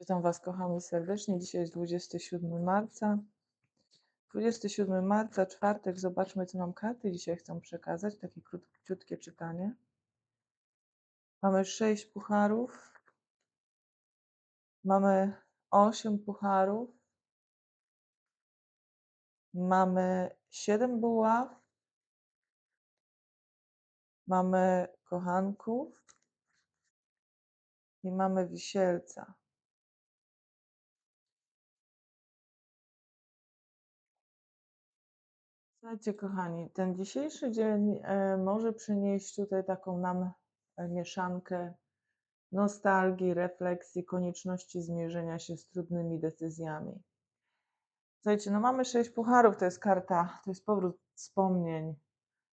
Witam Was, kochani, serdecznie. Dzisiaj jest 27 marca. 27 marca, czwartek. Zobaczmy, co nam karty dzisiaj chcą przekazać. Takie krótkie czytanie. Mamy 6 pucharów. Mamy 8 pucharów. Mamy 7 buław. Mamy kochanków. I mamy wisielca. Słuchajcie, kochani, ten dzisiejszy dzień e, może przynieść tutaj taką nam e, mieszankę nostalgii, refleksji, konieczności zmierzenia się z trudnymi decyzjami. Słuchajcie, no mamy sześć pucharów, to jest karta, to jest powrót wspomnień,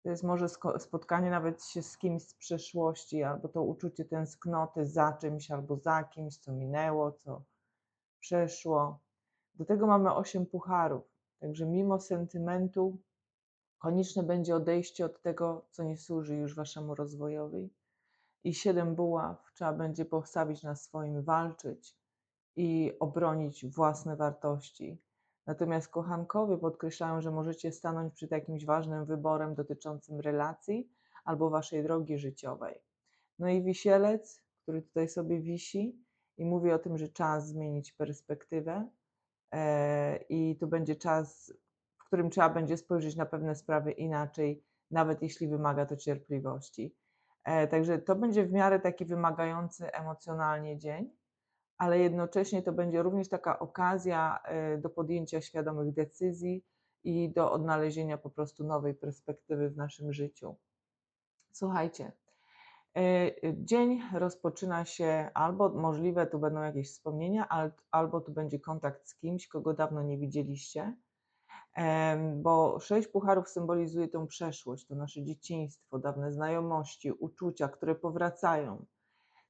to jest może spotkanie nawet się z kimś z przeszłości, albo to uczucie tęsknoty za czymś, albo za kimś, co minęło, co przeszło. Do tego mamy osiem pucharów, także mimo sentymentu Konieczne będzie odejście od tego, co nie służy już waszemu rozwojowi. I siedem buław trzeba będzie postawić na swoim, walczyć i obronić własne wartości. Natomiast kochankowie podkreślają, że możecie stanąć przed jakimś ważnym wyborem dotyczącym relacji albo waszej drogi życiowej. No i wisielec, który tutaj sobie wisi i mówi o tym, że czas zmienić perspektywę. E, I tu będzie czas którym trzeba będzie spojrzeć na pewne sprawy inaczej, nawet jeśli wymaga to cierpliwości. E, także to będzie w miarę taki wymagający emocjonalnie dzień, ale jednocześnie to będzie również taka okazja e, do podjęcia świadomych decyzji i do odnalezienia po prostu nowej perspektywy w naszym życiu. Słuchajcie, e, dzień rozpoczyna się albo możliwe tu będą jakieś wspomnienia, albo tu będzie kontakt z kimś, kogo dawno nie widzieliście bo sześć pucharów symbolizuje tą przeszłość, to nasze dzieciństwo, dawne znajomości, uczucia, które powracają.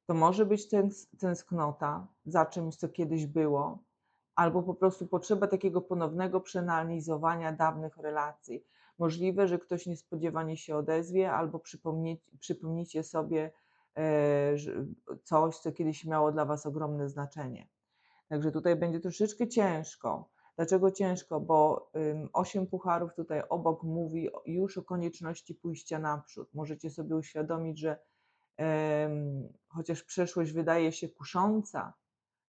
To może być tęs tęsknota za czymś, co kiedyś było, albo po prostu potrzeba takiego ponownego przeanalizowania dawnych relacji. Możliwe, że ktoś niespodziewanie się odezwie, albo przypomni przypomnicie sobie e, coś, co kiedyś miało dla Was ogromne znaczenie. Także tutaj będzie troszeczkę ciężko Dlaczego ciężko? Bo osiem pucharów tutaj obok mówi już o konieczności pójścia naprzód. Możecie sobie uświadomić, że chociaż przeszłość wydaje się kusząca,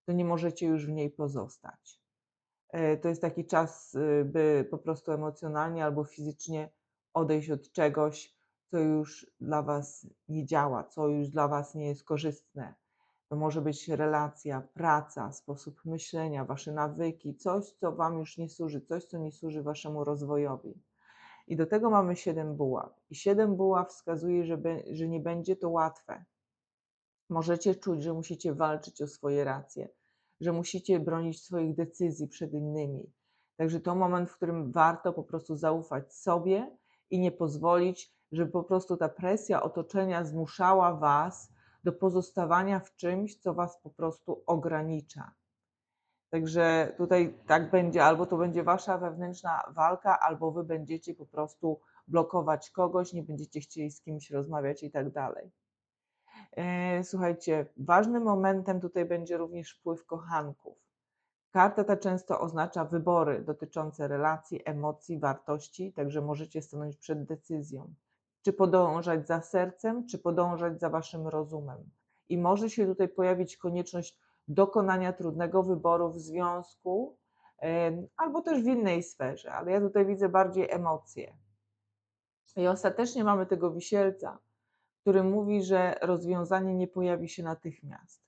to nie możecie już w niej pozostać. E, to jest taki czas, y, by po prostu emocjonalnie albo fizycznie odejść od czegoś, co już dla Was nie działa, co już dla Was nie jest korzystne. To może być relacja, praca, sposób myślenia, wasze nawyki, coś, co wam już nie służy, coś, co nie służy waszemu rozwojowi. I do tego mamy siedem buław. I siedem buław wskazuje, że, be, że nie będzie to łatwe. Możecie czuć, że musicie walczyć o swoje racje, że musicie bronić swoich decyzji przed innymi. Także to moment, w którym warto po prostu zaufać sobie i nie pozwolić, żeby po prostu ta presja otoczenia zmuszała was do pozostawania w czymś, co was po prostu ogranicza. Także tutaj tak będzie, albo to będzie wasza wewnętrzna walka, albo wy będziecie po prostu blokować kogoś, nie będziecie chcieli z kimś rozmawiać i tak dalej. E, słuchajcie, ważnym momentem tutaj będzie również wpływ kochanków. Karta ta często oznacza wybory dotyczące relacji, emocji, wartości, także możecie stanąć przed decyzją czy podążać za sercem, czy podążać za waszym rozumem. I może się tutaj pojawić konieczność dokonania trudnego wyboru w związku albo też w innej sferze, ale ja tutaj widzę bardziej emocje. I ostatecznie mamy tego wisielca, który mówi, że rozwiązanie nie pojawi się natychmiast.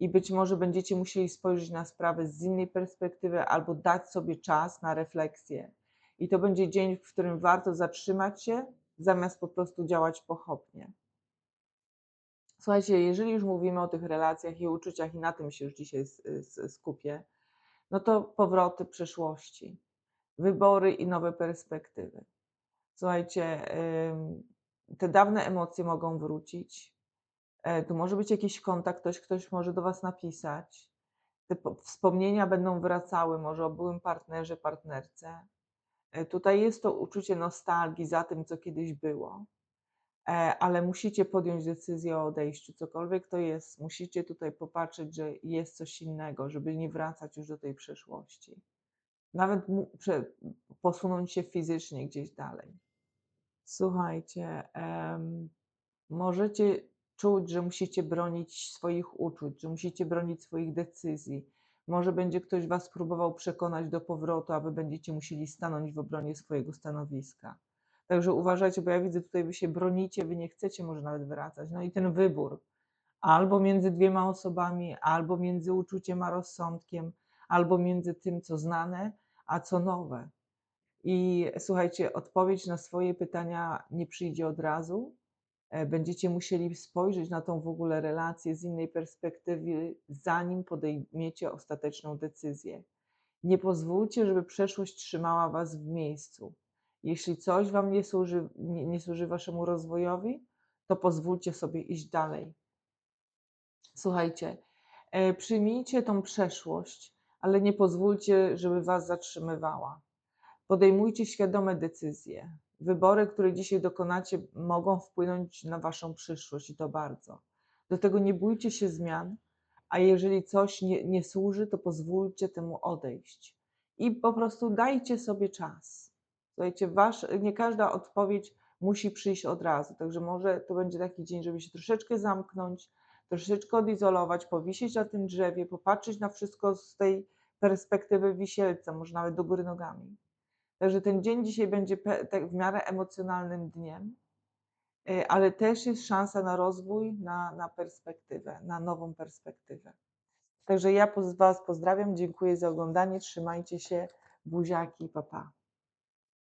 I być może będziecie musieli spojrzeć na sprawę z innej perspektywy albo dać sobie czas na refleksję. I to będzie dzień, w którym warto zatrzymać się, zamiast po prostu działać pochopnie. Słuchajcie, jeżeli już mówimy o tych relacjach i uczuciach, i na tym się już dzisiaj skupię, no to powroty przeszłości, wybory i nowe perspektywy. Słuchajcie, te dawne emocje mogą wrócić. E, tu może być jakiś kontakt, ktoś, ktoś może do Was napisać. Te wspomnienia będą wracały, może o byłym partnerze, partnerce. E, tutaj jest to uczucie nostalgii za tym, co kiedyś było. e, ale musicie podjąć decyzję o odejściu. Cokolwiek to jest, musicie tutaj popatrzeć, że jest coś innego, żeby nie wracać już do tej przeszłości. Nawet posunąć się fizycznie gdzieś dalej. Słuchajcie, możecie czuć, że musicie bronić swoich uczuć, że musicie bronić swoich decyzji. Może będzie ktoś Was próbował przekonać do powrotu, aby będziecie musieli stanąć w obronie swojego stanowiska. Także uważajcie, bo ja widzę tutaj, Wy się bronicie, Wy nie chcecie może nawet wracać. No i ten wybór, albo między dwiema osobami, albo między uczuciem a rozsądkiem, albo między tym, co znane, a co nowe. I słuchajcie, odpowiedź na swoje pytania nie przyjdzie od razu. E, Będziecie musieli spojrzeć na tą w ogóle relację z innej perspektywy, zanim podejmiecie ostateczną decyzję. Nie pozwólcie, żeby przeszłość trzymała Was w miejscu. Jeśli coś Wam nie służy, nie, nie służy Waszemu rozwojowi, to pozwólcie sobie iść dalej. Słuchajcie, e, przyjmijcie tą przeszłość, ale nie pozwólcie, żeby Was zatrzymywała. Podejmujcie świadome decyzje. Wybory, które dzisiaj dokonacie, mogą wpłynąć na Waszą przyszłość i to bardzo. Do tego nie bójcie się zmian, a jeżeli coś nie, nie służy, to pozwólcie temu odejść. I po prostu dajcie sobie czas. Słuchajcie, wasz, nie każda odpowiedź musi przyjść od razu, także może to będzie taki dzień, żeby się troszeczkę zamknąć, troszeczkę odizolować, powisieć na tym drzewie, popatrzeć na wszystko z tej perspektywy wisielca, może nawet do góry nogami. Także ten dzień dzisiaj będzie tak w miarę emocjonalnym dniem, y, ale też jest szansa na rozwój, na, na perspektywę, na nową perspektywę. Także ja Was pozdrawiam, dziękuję za oglądanie, trzymajcie się, buziaki, papa. Pa.